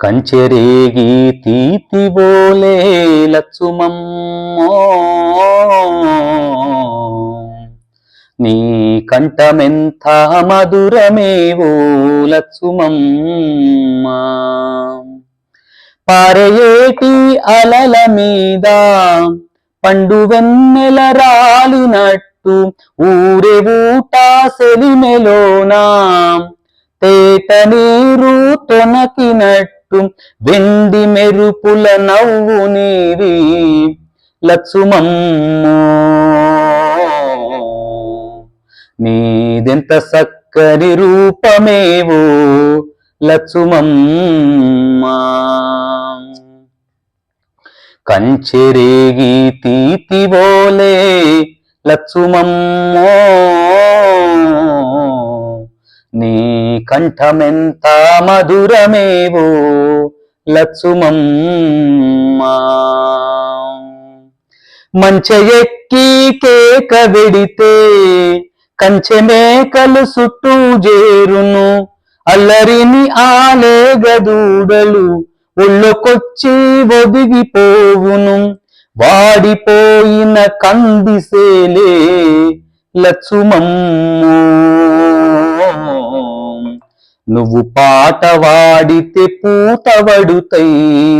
కంచెరేగి తీతిబోలే లచ్చుమమ్మో. నీ కంఠమెంత మధురమేవో లచ్చుమమ్మ. పారేటి అలల మీద పండు వెన్నెల రాలినట్టు ఊరే ఊట సెలిమెలోనా. తేట నీరు తొనకినట్టు చెట్టు వెండి మెరుపుల నవ్వు నీవి లక్ష్మమ్మో. నీదెంత సక్కని రూపమేవో లక్ష్మమ్మా. కంచెరేగి తీతివోలే లక్ష్మమ్మో. నీ కంఠమెంత మధురమేవో లక్ష్మమ్మా మంచెక్కి కేక వెడితే కంచె మేకలు చుట్టూ చేరును. అల్లరిని ఆలేగదూడలు ఒళ్ళొకొచ్చి ఒదిగిపోవును. వాడిపోయిన కందిసేలే లక్ష్మమ్ము నువ్వు పాట వాడితే పూతవడుతై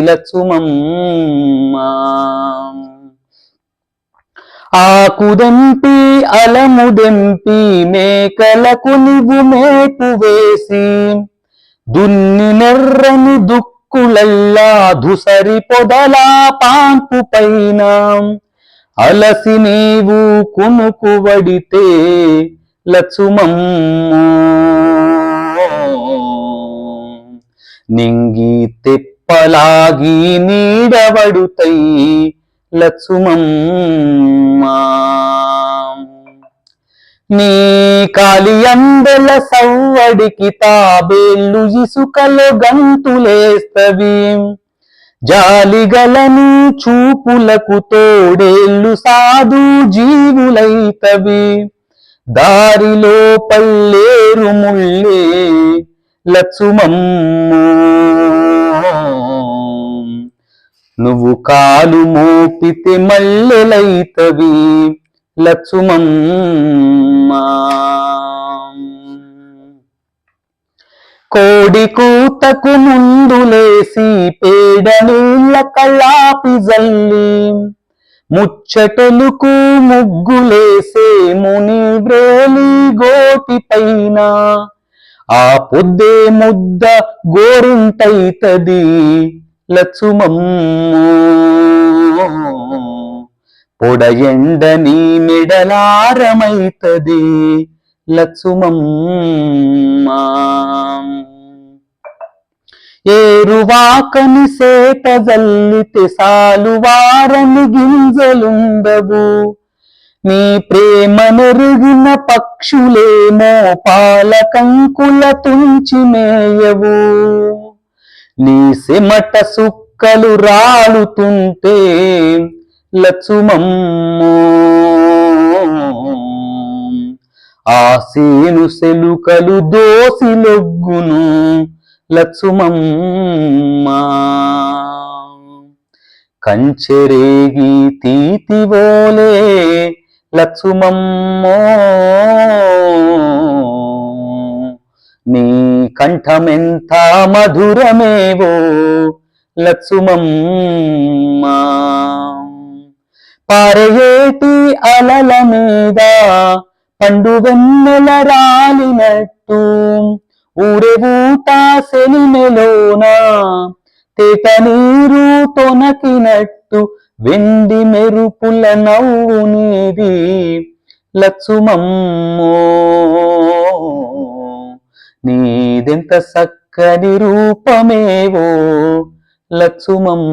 లక్ష్మమ్మా ఆకుదెంపి అలముదెంపి మేకలకు నువ్వు మేపు వేసి. దున్ని నెర్రని దుక్కులల్లా ధుసరి పొదలా పాంపు పైన. అలసి నీవు కునుకు వడితే లక్ష్మమ్మ నింగి తెప్పలాగి నీడవడుతై లక్ష్మమ్మా నీ కాలి అందెల సవ్వడికి తాబేళ్ళు ఇసుకలో గంతులేస్తవి. జాలిగలని చూపులకు తోడేళ్ళు సాధు జీవులైతవి. దారిలో పల్లేరు ముళ్ళే లక్ష్మమ్ము నువ్వు కాలు మోపితే మల్లెలైతవి లక్ష్మమ్మా కోడి కూతకు ముందు లేసి పేడ నీళ్ళ కళ్ళాపి జల్లి ముచ్చటలుకు ముగ్గులేసే ముని వ్రేలి గోటి పైన ఆ పొద్దే ముద్ద గోరుంటైతది. లక్ష్మమ్ము పొడ నీ మెడలారమైతది. లక్ష్మమ్మా ఏరువాకని సేట జల్లితే సాలువారని గింజలుండవు. నీ ప్రేమనెరిగిన పక్షులేమో పాలకంకుల తుంచి మేయవు. నీ సిమట సుక్కలు రాలుతుంటే లక్ష్మమ్మో ఆ సేను సెలుకలు దోసిలొగ్గును లక్ష్మమ్మా కంచెరేగి తీతివోలే లక్ష్మమ్మో నీ కంఠమెంత మధురమేవో లక్ష్మమ్మా. పారయేటి అలల మీద పండు వెన్నెల రాలినట్టు ఊరెవూట సెలిమెలోన తేట నీరు తొనకినట్టు. వెండి మెరుపుల నవ్వు నీది. లక్ష్మమ్మో నీదెంత చక్కని రూపమేవో లక్ష్మమ్మా